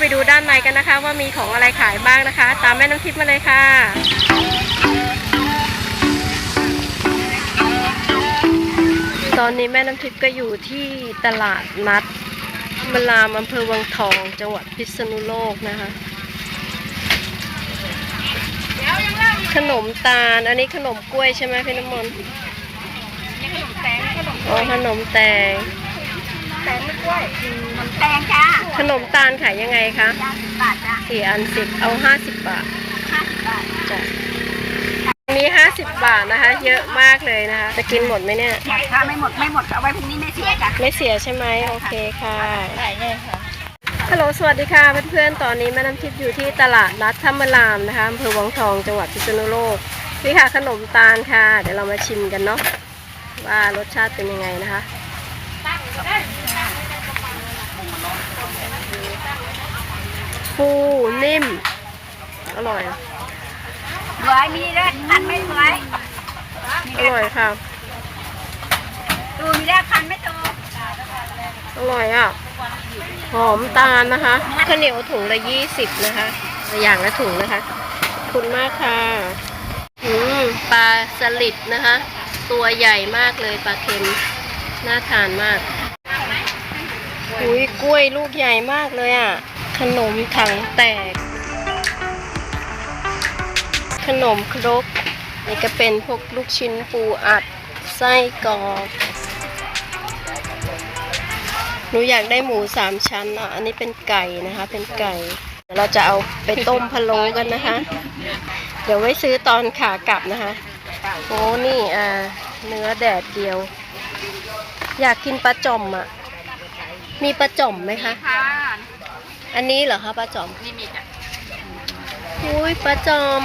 ไปดูด้านในกันนะคะ ว่ามีของอะไรขายบ้างนะคะ ตามแม่น้ำทิพย์มาเลยค่ะตอนนี้แม่น้ำทิพย์ก็อยู่ที่ตลาดนัดมลามอำเภอวังทอง จังหวัดพิษณุโลกนะคะ ขนมตาล อันนี้ขนมกล้วยใช่ไหมพี่น้ำมนต์นี่ขนมแตงขนมอ๋อขนมแตง แตงไม่กล้วยขนมแตงจ้าขนมตาลขายยังไงคะจ้าสิบบาทจ้าสี่อันสิบเอาห้าสิบบาทห้าสิบบาทจ้ะอันนี้ห้าสิบบาทนะคะ เยอะมากเลยนะคะ จะกินหมดไหมเนี่ยหมดถ้าไม่หมดไม่หมดเอาไว้พรุ่งนี้ไม่เสียจ้ะไม่เสียใช่ไหมโอเคค่ะได้เลยค่ะฮัลโหลสวัสดีค่ะเพื่อนๆตอนนี้แม่น้ำทิพย์อยู่ที่ตลาดนัดธรรมรามนะคะอำเภอวังทองจังหวัดพิษณุโลกนี่ค่ะขนมตาลค่ะ เดี๋ยวเรามาชิมกันเนาะว่ารสชาติเป็นยังไงนะคะ ฟูนิ่ม อร่อยรวยมีได้คันไม่รวยอร่อยค่ะดูมีได้คันไม่โตอร่อยอะ หอมตาลนะคะข้าวเหนียวถุงละยี่สิบนะคะ อย่างละถุงนะคะขอบคุณมากค่ะอืมปลาสลิดนะคะ ตัวใหญ่มากเลยปลาเค็ม น่าทานมาก อุ้ยกล้วยลูกใหญ่มากเลยอะ ขนมถังแตก ขนมครก นี่ก็เป็นพวกลูกชิ้นปูอัด ไส้กรอกหนูอยากได้หมูสามชั้นอะ อันนี้เป็นไก่นะคะ เป็นไก่ เราจะเอาไปต้มพะโล้กันนะคะ เดี๋ยวไว้ซื้อตอนขากลับนะคะ โอ้นี่อ่าเนื้อแดดเดียว อยากกินปลาจอมอะ มีปลาจ่อมไหมคะ ค่ะอันนี้เหรอคะปลาจ่อม นี่มีจ้ะอุ้ยปลาจอม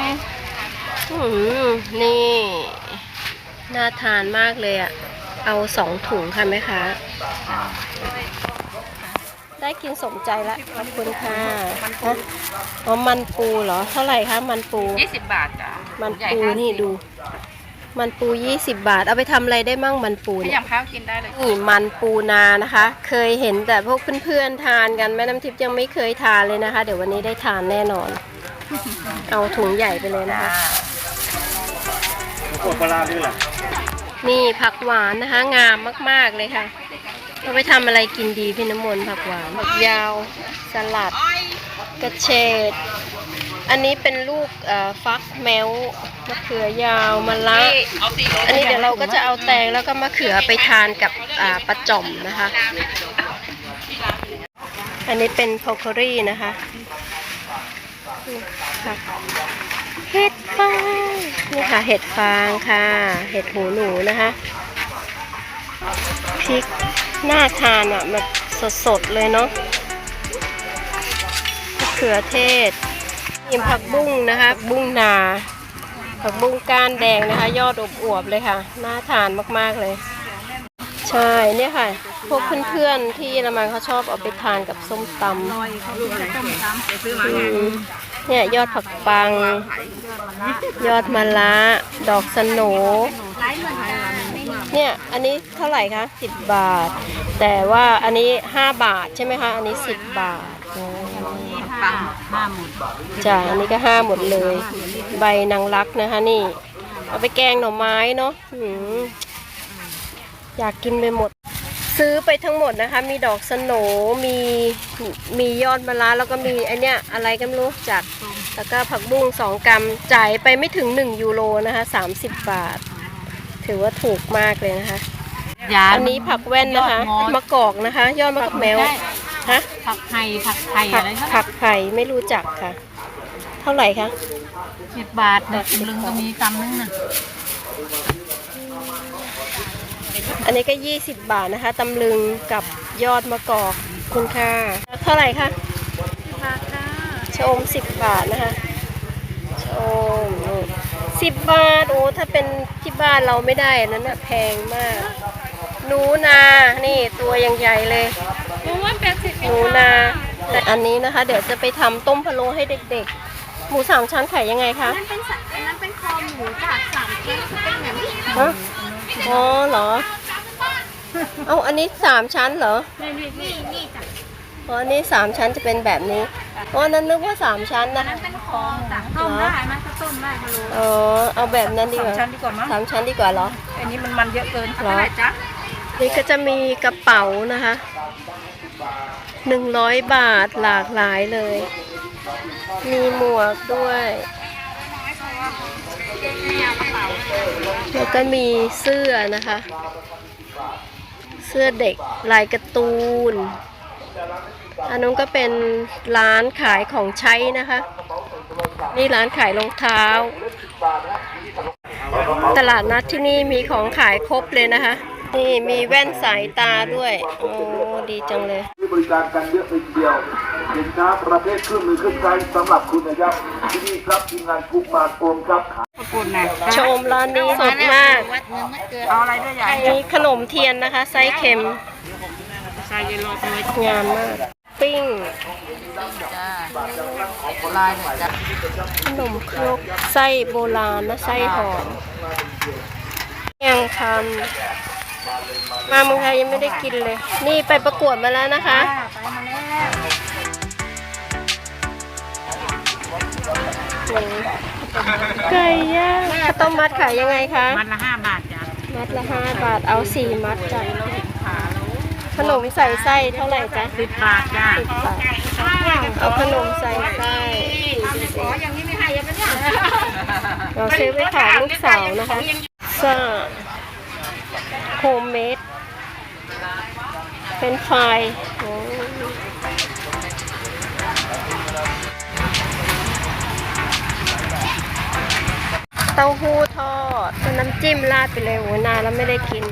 อืมนี่ น่าทานมากเลยอะ่ะ เอาสองถุงค่ะแม่ค้าได้กินสมใจละขอบคุณค่ะฮะอ๋อมันปูเหรอ เท่าไหร่คะมันปูยี่สิบบาทจ้ะมันปูนี่ดู มันปูยี่สิบบาท เอาไปทำอะไรได้มั่งมันปูพี่เนี่ย ยำข้าวกินได้เลย นี่มันปูนานะคะ เคยเห็นแต่พวกเพื่อนๆทานกันแม่น้ำทิพย์ยังไม่เคยทานเลยนะคะ เดี๋ยววันนี้ได้ทานแน่นอน เอาถุงใหญ่ไปเลยนะคะกดปลาร้าด้วยเหรอนี่ผักหวานนะคะ งามมากๆเลยค่ะเราไปทำอะไรกินดีพี่น้ำมนต์ผักหวานผักยาว สลัด กระเฉด อันนี้เป็นลูกเอ่อ ฟักแมวมะเขือยาวมะละเอาสี่โลอันนี้เดี๋ยวเราก็จะเอาแตงแล้วก็มะเขือไปทานกับอ่าปลาจ่อมนะคะ อันนี้เป็นโพคอรี่นะคะนี่ค่ะเห็ดฟางนี่ค่ะเห็ดฟางค่ะ เห็ดหูหนูนะคะพริกน่าทานอะแบบสดๆเลยเนาะมะเขือเทศ มีผักบุ้งนะคะบุ้งนา ผักบุ้งก้านแดงนะคะ ยอดอวบๆเลยค่ะ น่าทานมากๆเลย ใช่เนี่ยค่ะ พวกเพื่อนๆที่ละมังเขาชอบเอาไปทานกับส้มตำเนี่ยยอดผักปัง ยอดมะละดอกสโหนเนี่ย อันนี้เท่าไหร่คะสิบบาท แต่ว่าอันนี้ห้าบาทใช่ไหมคะ อันนี้สิบบาทอ๋อปัง ห้าหมดจ้ะอันนี้ก็ห้าหมดเลย ใบนางรักนะคะนี่ เอาไปแกงหน่อไม้เนาะหืมอยากกินไปหมด ซื้อไปทั้งหมดนะคะ มีดอกสโหนมีมียอดมะระแล้วก็มีไอเนี้ยอะไรก็ไม่รู้จัดแล้วก็ผักบุ้งสองกรัมจ่ายไปไม่ถึง1ยูโรนะคะ30บาท ถือว่าถูกมากเลยนะคะยาอันนี้ผักแว่นนะคะยอดมอสมะกอกนะคะ ยอดมะกอกแมว ฮะผักไห่ผักไห่ผัอะไรก็ผักไผ่ไม่รู้จักค่ะ เท่าไหร่คะ สิบบาทเด็กลึงก็มีกำนึงน่ะอันนี้ก็ 20 บาทนะคะตำลึงกับยอดมะกอกคุณค่าเท่าไหร่คะบาทค่ะชะอม10 บาทนะคะชะอมสิบบาทโอ้ถ้าเป็นที่บ้านเราไม่ได้อันนั้นน่ะแพงมากหนูนา นี่ตัวยังใหญ่เลย หนูว่าแปดสิบหนูนา แต่อันนี้นะคะ เดี๋ยวจะไปทำต้มพะโล้ให้เด็กๆ หมูสามชั้นขายยังไงคะ นั่นเป็นสัตว์อันนั้นเป็นคอหมูจากสามชิ้นเป็นอย่างนี้ฮะ อ๋อเหรอ เอาอันนี้สามชั้นเหรอ นี่นี่นี่นี่จ้ะอ๋ออันนี้สามชั้นจะเป็นแบบนี้อ๋อนั้นนึกว่าสามชั้นนะเป็นคอสั่งต้มได้ไหมถ้าต้มได้ไม่รู้อ๋อ เอาแบบนั้นดีสอกงว่าชั้นดีกว่ามั้งสามชั้นดีกว่าเหรอ อันนี้มันมันเยอะเกินเหรอ เท่าไหร่จ๊ะ นี่ก็จะมีกระเป๋านะคะหนึ่งร้อยบาทหลากหลายเลย มีหมวกด้วย แล้วก็มีเสื้อนะคะ เสื้อเด็กลายการ์ตูน อันนู้นก็เป็นร้านขายของใช้นะคะ นี่ร้านขายรองเท้า ตลาดนัดที่นี่มีของขายครบเลยนะคะ นี่มีแว่นสายตาด้วย โอ้ ดีจังเลย ที่บริการกันเยอะเลยทีเดียวสินค้าประเภทเครื่องมือเครื่องใช้สำหรับคุณนะครับ ที่นี่ครับทีมงานกุ๊กมาโอมครับ ขอบคุณนะชมร้านนี้สดมาก เอาอะไรด้วยใหญ่มีขนมเทียนนะคะไส้เค็มใส่เยลโล่ด้วยงามมาก ปิ้งจ้าลายหน่อยจ้าขนมครกไส้โบราณนะไส้หอมยังคำ มาเมืองไทยยังไม่ได้กินเลย นี่ไปประกวดมาแล้วนะคะ ไปมาแล้วไก่ย่างข้าวต้มมัดขายยังไงคะ มันละห้าบาทจ้ะ มัดละห้าบาท เอาสี่มัดจ้ะขนมใส่ไส้เท่าไหร่จ๊ะสิบบาทจ้าสิบบาทเอาขนมใส่ไส้ขออย่างนี้ไม่ให้ยังไม่ได้เราซื้อไปฝากลูกสาวนะคะซ่า โฮมเมดเป็นไฟเต้าหู้ทอดนน้ำจิ้มราดไปเลยโหนานแล้วไม่ได้กิน